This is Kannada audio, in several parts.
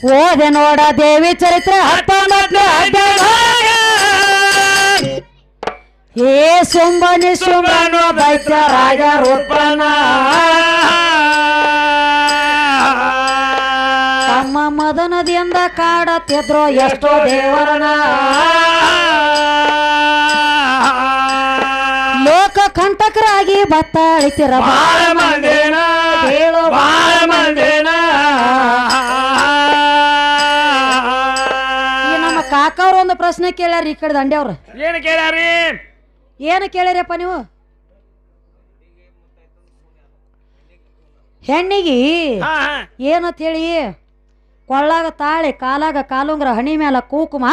ಓದೆ ನೋಡ ದೇವಿ ಚರಿತ್ರೆ ಹೇ ಸುಂಬನಿ ಸುಂಬನು ದೈತ್ಯ ರಾಜ ರೂಪನ ತಮ್ಮ ಮದನದಿಂದ ಕಾಡತ್ತಿದ್ರು ಎಷ್ಟೋ ದೇವರನ. ಲೋಕ ಕಂಟಕರಾಗಿ ಬತ್ತಾಳಿತಿರ. ಬಾಳ ಮಂದಿನ ಪ್ರಶ್ನೆ ಕೇಳ್ಯಾರ ಈ ಕಡೆ ದಂಡ್ಯವ್ರ ಏನ್ ಕೇಳ್ಯಾರಿ ಏನು ಕೇಳ್ಯಾರಪ್ಪ ನೀವು? ಹೆಣ್ಣಿಗೆ ಏನತ್ ಹೇಳಿ ಕೊಳ್ಳಾಗ ತಾಳೆ ಕಾಲಾಗ ಕಾಲುಂಗ್ರ ಹಣಿ ಮ್ಯಾಲ ಕೂಕುಮ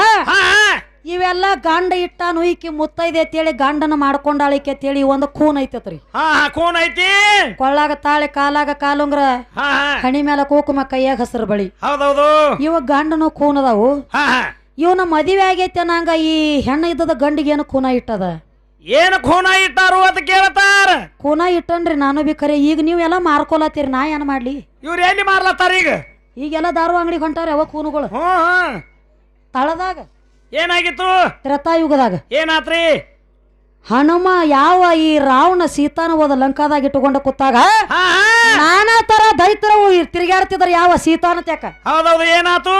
ಇವೆಲ್ಲ ಗಂಡ ಇಟ್ಟ ನುಯ್ಕಿ ಮುತ್ತೈದೆ ಅಂತೇಳಿ ಗಂಡನ ಮಾಡ್ಕೊಂಡಾಳಿಕೆ ಅಂತೇಳಿ ಒಂದು ಖೂನ್ ಐತತ್ರಿ. ಖೂನ್ ಐತಿ. ಕೊಳ್ಳಾಗ ತಾಳೆ ಕಾಲಾಗ ಕಾಲುಂಗ್ರ ಹಣಿ ಮ್ಯಾಲ ಕೂಕುಮ ಕೈಯಾಗ ಹಸಿರು ಬಳಿ. ಹೌದೌದು. ಇವ ಗಂಡನು ಖೂನ್ ಅದಾವು. ಇವನ ಮದುವೆ ಆಗೈತೆ ನಂಗ ಈ ಹೆಣ್ಣು ಇದ್ದದ ಗಂಡಿಗೆ ಏನು ಖೂನ ಇಟ್ಟದ? ಏನು ಖೂನ ಇಟ್ಟಾರು ಅಂತ ಕೇಳ್ತಾರ. ಖೂನ ಇಟ್ಟನ್ರಿ ನಾನು ಬಿ ಖರೆ. ಈಗ ಎಲ್ಲ ಮಾರ್ಕೊಲತ್ತೀರಿ ನಾ ಏನು ಮಾಡ್ಲಿ? ಇವ್ರು ಎಲ್ಲಿ ಮಾರ್ಲತ್ತಾರ ಈಗ? ಈಗೆಲ್ಲ ದಾರು ಅಂಗಡಿ ಹೊಂಟಾರ ಯಾವ ಖೂನುಗಳು? ಹ್ಞೂ ಹ್ಞೂ ತಳದಾಗ? ಏನಾಗಿತ್ತು? ತ್ರೇತಾಯುಗದಾಗ. ಏನಾತ್ರಿ? ಹನುಮ ಯಾವ ಈ ರಾವಣ ಸೀತಾನ ಹೋದ ಲಂಕಾದಾಗ ಇಟ್ಟುಕೊಂಡ ಕೂತಾಗ? ಹಾ ಹಾ. ನಾನಾ ತರ ದೈತರವು ತಿರುಗಾಡ್ತಿದ್ರ ಯಾವ ಸೀತಾನ ತ್ಯಾಕ ಹೌದೌದು ಏನಾತು?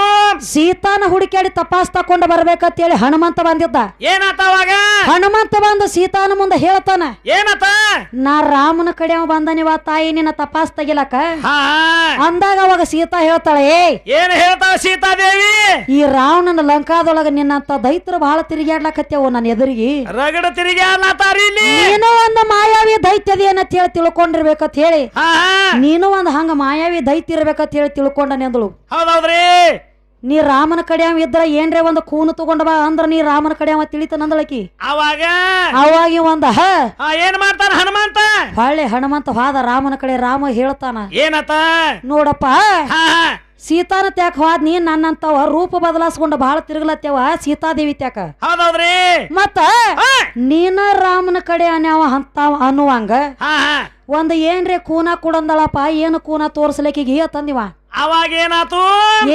ಸೀತಾನ ಹುಡುಕಾಡಿ ತಪಾಸ್ ತಕೊಂಡ ಬರ್ಬೇಕಂತೇಳಿ ಹನುಮಂತ ಬಂದಿದ್ದ. ಏನಾತ ಅವಾಗ? ಹನುಮಂತ ಬಂದು ಸೀತಾನ ಮುಂದೆ ಹೇಳ್ತಾನ ಏನಾತ? ನಾ ರಾಮನ ಕಡೆ ಅವ ಬಂದನಿವ ತಾಯಿ ನಿನ್ನ ತಪಾಸ್ ತೆಗಿಲಕ? ಅಂದಾಗ ಅವಾಗ ಸೀತಾ ಹೇಳ್ತಾಳೆ ಏಯ್ ಏನ್ ಹೇಳ್ತಾವ ಸೀತಾದೇವಿ ಈ ರಾವಣನ ಲಂಕಾದೊಳಗ ನಿನ್ನಂತ ದೈತ್ರ ಬಹಳ ತಿರುಗಾಡ್ಲಕತ್ತೇವು ನನ್ನ ಎದುರಿಗಿ. ರಗಡ ತಿರುಗಿ ಅನ್ನತಾರ ಇಲ್ಲಿ? ನೀನು ಒಂದು ಮಾಯಾವಿ ದೈತ್ಯದಿ ಅಂತ ಹೇಳಿ ತಿಳ್ಕೊಂಡಿರ್ಬೇಕಂತ ಹೇಳಿ ಹಾ. ನೀನು ಒಂದು ಹಂಗ ಮಾಯಾವಿ ದೈತ್ಯ ಇರ್ಬೇಕಂತ ಹೇಳಿ ತಿಳ್ಕೊಂಡನೆ ಅಂದಳು. ಹೌದೌದ್ರಿ? ನೀ ರಾಮನ ಕಡೆಯವ ಇದ್ರ ಏನ್ರೆ ಒಂದು ಕೂನು ತಗೊಂಡ ಬಾ ಅಂದ್ರ ನೀ ರಾಮನ ಕಡೆಯವ ತಿಳಿತ ನಂದಳಕಿ ಅವಾಗ? ಅವಾಗಿ ಒಂದ ಹ. ಹಾ ಏನ್ ಮಾಡ್ತಾನ ಹನುಮಂತ? ಹೊಳ್ಳಿ ಹನುಮಂತ ಹಾದ ರಾಮನ ಕಡೆ ರಾಮ ಹೇಳ್ತಾನ. ಏನತ? ನೋಡಪ್ಪ. ಹಾ ಹಾ. ಸೀತಾನ ತ್ಯಾಕ ಹೋದ್ ನೀ ನನ್ನಂತವ ರೂಪ ಬದಲಾಸ್ಕೊಂಡು ಬಹಳ ತಿರುಗಲತ್ತೇವ ಸೀತಾದೇವಿ ತ್ಯಾಕ. ಹೌದೌದ್ರಿ? ಮತ್ತ ನೀನ ರಾಮನ ಕಡೆ ಅನ್ಯಾವ ಅಂತ ಅನ್ನುವಂಗ. ಒಂದ್ ಏನ್ರಿ ಕೂನ ಕೊಡಂದಳಪ್ಪ ಏನು ಕೂನ ತೋರ್ಸ್ಲಿಕ್ಕಿಗೆ ತಂದಿವ. ಅವಾಗ ಏನಾತು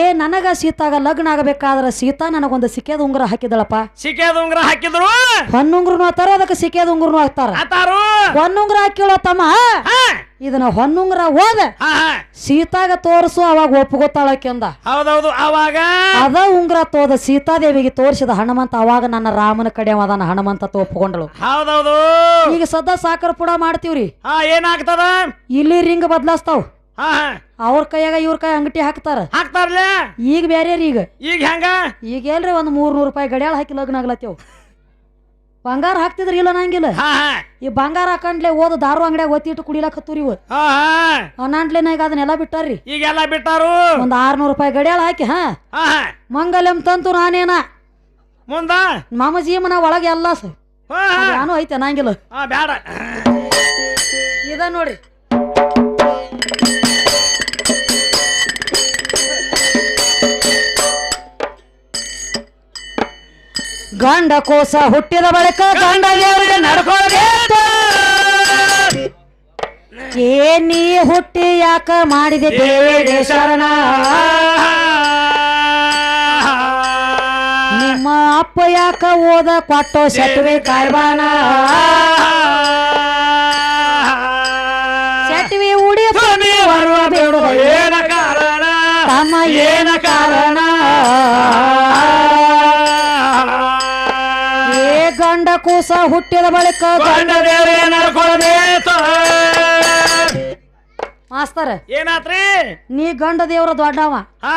ಏ ನನಗ ಸೀತಾಗ ಲಗ್ನ ಆಗಬೇಕಾದ್ರ ಸೀತಾ ನನಗೊಂದು ಸಿಕ್ಕೇದ ಉಂಗುರ ಹಾಕಿದಳಪ್ಪ. ಸಿಕ್ಕೇದ ಉಂಗುರ ಹಾಕಿದ್ರು? ಹೊನ್ನುಂಗ್ರನು ಹಾಕ್ತಾರ ಅದಕ್ಕೆ ಸಿಕ್ಕೇದ ಉಂಗುರನು ಹಾಕ್ತಾರ. ಆತಾರು? ಹೊನ್ನುಂಗ್ರ ಹಾಕಿಳ ತಮ್ಮ? ಇದನ್ನ ಹೊನ್ನುಂಗ್ರ ಹೋದ. ಸೀತಾಗ ತೋರಿಸು ಅವಾಗ ಒಪ್ಪುಗೊತ್ತಾಳಕ್ಕೆಂದ ಹೌದೌದು ಅವಾಗ? ಅದ ಉಂಗ್ರ ತೋದ ಸೀತಾದೇವಿಗೆ ತೋರಿಸಿದ ಹನುಮಂತ ಅವಾಗ ನನ್ನ ರಾಮನ ಕಡೆ ಅದಾನ ಹನುಮಂತ ಹೌದು ಹೌದೌದು. ಈಗ ಸದಾ ಸಾಕರ್ ಪುಡ ಮಾಡ್ತೀವ್ರಿ. ಏನಾಗ್ತದ? ಇಲ್ಲಿ ರಿಂಗ್ ಬದ್ಲಾಸ್ತಾವ್. ಅವ್ರ ಕೈಯಾಗ ಇವ್ರ ಕೈ ಅಂಗಟಿ ಹಾಕ್ತಾರ. ಹಾಕ್ತಾರಲ್ಲ? ಈಗ ಬೇರೆ ಈಗ. ಈಗ ಹೆಂಗ? ಈಗ ಏನ್ರಿ ಒಂದ್ ಮೂರ್ ನೂರ್ ರೂಪಾಯಿ ಗಡಿಯಾಳ ಹಾಕಿ ಲಗ್ನ ಆಗ್ಲತ್ತೇವ್. ಬಂಗಾರ ಹಾಕ್ತಿದ್ರ ಇಲ್ಲ ನಂಗಿಲ್ಲ ಈ ಬಂಗಾರ ಹಾಕಂಡ್ಲೆ ಓದ್ ದಾರು ಅಂಗಡಿಯಾಗ ಒತ್ತಿಟ್ಟು ಇಟ್ಟು ಇವ್. ಹಾ ಹಾ. ಅನಾಂಟ್ಲೆನ ಈಗ ಅದನ್ನೆಲ್ಲ ಬಿಟ್ಟಾರ್ರಿ. ಈಗೆಲ್ಲ ಬಿಟ್ಟಾರು? ಒಂದ್ ಆರ್ನೂರ್ ರೂಪಾಯಿ ಗಡಿಯಾಳ ಹಾಕಿ ಹಾ. ಮಂಗಲ್ಯಂ ತಂತು ನಾನೇನ. ಮುಂದ? ಮಾಮ ಜೀವನ ಒಳಗೆ ಎಲ್ಲ ನಾನು ಐತೆ ನಂಗಿಲ್ಲ ಹಾ ಬ್ಯಾಡ. ಇದ ನೋಡ್ರಿ. ಗಂಡ ಕೋಸ ಹುಟ್ಟಿದ ಬಳಿಕ ಗಂಡ ದೇವರಿಗೆ ನಡ್ಕೊಳ್ಬೇಕು ಏ ನೀ ಹುಟ್ಟಿ ಯಾಕ ಮಾಡಿದೆ ದೇವೇ ಶರಣ? ನಿಮ್ಮ ಅಪ್ಪ ಯಾಕ ಓದ ಕೊಟ್ಟೋ ಸೆಟ್ವೆ ಕಾರ್ಬಾನ? ಗಂಡ ಕೂಸ ಹುಟ್ಟಿದ ಬಳಿಕ ಗಂಡ ದೇವರೇ ನಡ್ಕೊಳ್ಬೇಕು. ಮಾಸ್ತರ ಏನಾತ್ರಿ? ನೀ ಗಂಡ ದೇವ್ರ ದೊಡ್ಡವ. ಹಾ.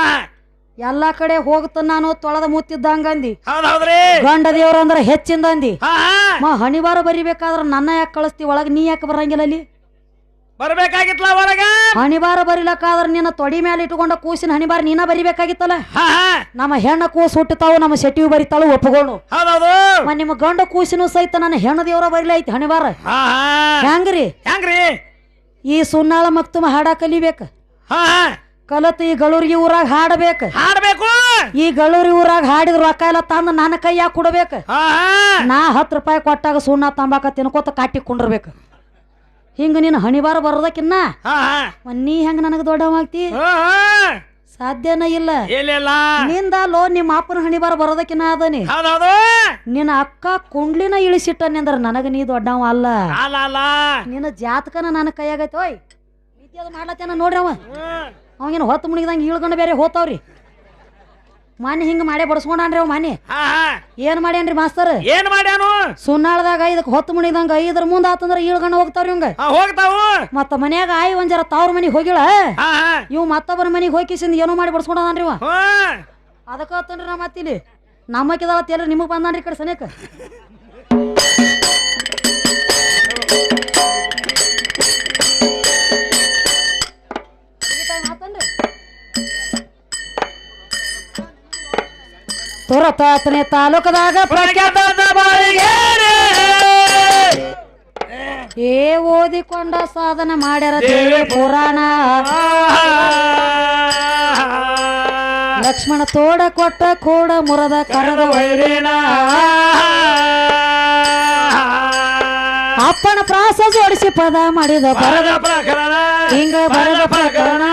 ಎಲ್ಲಾ ಕಡೆ ಹೋಗ್ತ ನಾನು ತೊಳೆದ ಮುತ್ತಿದ್ದಂಗಂದಿ ಹೌದೌದ್ರಿ ಗಂಡ ದೇವ್ರ ಅಂದ್ರ ಹೆಚ್ಚಿಂದ ಅಂದಿ. ಹಾ ಹಾ. ಮ ಹಣಿವಾರ ಬರಿಬೇಕಾದ್ರ ನನ್ನ ಯಾಕೆ ಕಳಿಸ್ತಿ ಒಳಗ್ ನೀ ಯಾಕೆ ಬರಂಗಿಲ್ಲ ಅಲ್ಲಿ? ಬರ್ಬೇಕಾಗಿತ್ಲ ಹೊರಗ? ಹಣಿಬಾರ ಬರಿಲಕ್ಕಾದ್ರೆ ನಿನ್ನ ತೊಡಿ ಮೇಲೆ ಇಟ್ಕೊಂಡ ಕೂಸಿನ ಹಣಿಬಾರ ನೀನ ಬರಿಬೇಕಾಗಿತ್ತಲ್ಲ? ಹಾ ಹಾ. ನಮ್ಮ ಹೆಣ್ಣ ಕೂಸು ಹುಟ್ಟತಾವು ನಮ್ಮ ಶೆಟ್ಟಿಯು ಬರಿತಾಳು ಒಪ್ಪಗೋಳು ಹೌದೌದು. ಮ ನಿಮ್ಮ ಗಂಡ ಕೂಸಿನೂ ಸಹಿತ ನನ್ನ ಹೆಣ್ಣ ದೇವರ ಬರಿಲ ಐತಿ ಹಣಿಬಾರ? ಹಾ ಹಾ. ಹೆಂಗ್ರಿ? ಹೆಂಗ್ರಿ? ಈ ಸುನ್ನಾಳ ಮಕ್ತುಮ ಹಾಡ ಕಲಿಬೇಕ? ಹಾ ಹಾ. ಕಲತ್ ಈ ಗಳೂರಿಗೆ ಊರಾಗ ಹಾಡಬೇಕು? ಹಾಡಬೇಕು. ಈ ಗಳೂರಿ ಊರಾಗ ಹಾಡಿದ ರೊಕ್ಕ ಎಲ್ಲ ತಂದು ನನ್ನ ಕೈಯಾಗ ಕೊಡಬೇಕು? ಹಾ ಹಾ. ನಾ ಹತ್ತು ರೂಪಾಯಿ ಕೊಟ್ಟಾಗ ಸುಣ್ಣ ತಂಬಾಕ ತಿನ್ಕೋತ ಕಾಟಿ ಕುಂಡಿರ್ಬೇಕು? ಹಿಂಗ ನೀನು ಹಣಿಬಾರ ಬರೋದಕ್ಕಿನ್ನ? ಹಾ ಹಾ. ಮತ್ ನೀ ಹೆಂಗ ನನಗೆ ದೊಡ್ಡವಾಗ್ತಿ? ಸಾಧ್ಯನ ಇಲ್ಲ. ಇಲ್ಲ ನಿಂದ ಲೋ ನಿಮ್ಮ ಅಪ್ಪನ ಹಣಿಬಾರ ಬರೋದಕ್ಕಿನ್ನ ಬರೋದಕ್ಕಿನ ಅದನಿ ಹೌದೌದು ನಿನ್ನ ಅಕ್ಕ ಕುಂಡ್ಲಿನ ಇಳಿಸಿಟ್ಟ ನಿಂದ್ರ ನನಗ ನೀ ದೊಡ್ಡವ ಅಲ್ಲ. ಅಲ್ಲ ಅಲ್ಲ. ನಿನ್ನ ಜಾತಕನ ನನ್ನ ಕೈಯಾಗೈತೆ. ಓಯ್ ಅದು ಮಾಡ್ಲತ್ತೇನ ನೋಡ್ರಿ ಅವ? ಅವಂಗೇನು ಹೊತ್ತು ಮುಣಿದಂಗೆ ಇಳ್ಕೊಂಡು ಬೇರೆ ಹೋತಾವ್ರಿ. ಮಾನ್ಯ ಹಿಂಗ ಮಾಡೇ ಬಡಸ್ಕೊಂಡ್ರಿ ಅವ್ ಹಾ ಏನ್ ಮಾಡ್ಯಾನ್ರಿ ಮಾಸ್ತರ್? ಏನ್ ಮಾಡ್ಯಾನು? ಸುನ್ನಾಳದಾಗ ಇದಕ್ ಹೊತ್ತು ಮುಣಿದಂಗ ಇದ್ರ ಮುಂದ ಆತಂದ್ರ ಈಳ್ಗಣ್ಣ ಹೋಗ್ತಾವ್ರಿ ಇವಂಗ. ಹೋಗ್ತಾವ. ಮತ್ತ ಮನ್ಯಾಗ ಆಯಿ ಒಂದ್ ಜರ ತವ್ರ ಮನಿಗೆ ಹೋಗಿಳ? ಇವ್ ಮತ್ತೊಬ್ಬರ ಮನಿಗೆ ಹೋಗಿಸಿಂದ ಏನೋ ಮಾಡಿ ಬಡಿಸ್ಕೊಂಡಾನ್ರಿ ಇವ. ಅದಕ್ಕ ಹತ್ತನ್ರಿ ನಾ ಮತ್ತಿಲ್ಲಿ. ನಮ್ಮಕ್ಕಿದಾವ ತೇಲ್ರಿ ನಿಮಗ್ ಬಂದಾನ್ರಿ ಈ ಕಡೆ ಸನೇಕ. ತುರತಾತನೆ ತಾಲೂಕದಾಗ. ಏ ಓದಿಕೊಂಡ ಸಾಧನ ಮಾಡ್ಯಾರ ದೇವಿ ಪುರಾಣ. ಲಕ್ಷ್ಮಣ ತೋಡ ಕೊಟ್ಟ ಕೋಡ ಮುರದ ಕರದ ವೈರೇಣ ಅಪ್ಪನ ಪ್ರಾಸ ಜೋಡಿಸಿ ಪದ ಮಾಡಿದ ಬರದ ಪ್ರಕರಣ. ಹಿಂಗ ಬರದ ಪ್ರಕರಣ.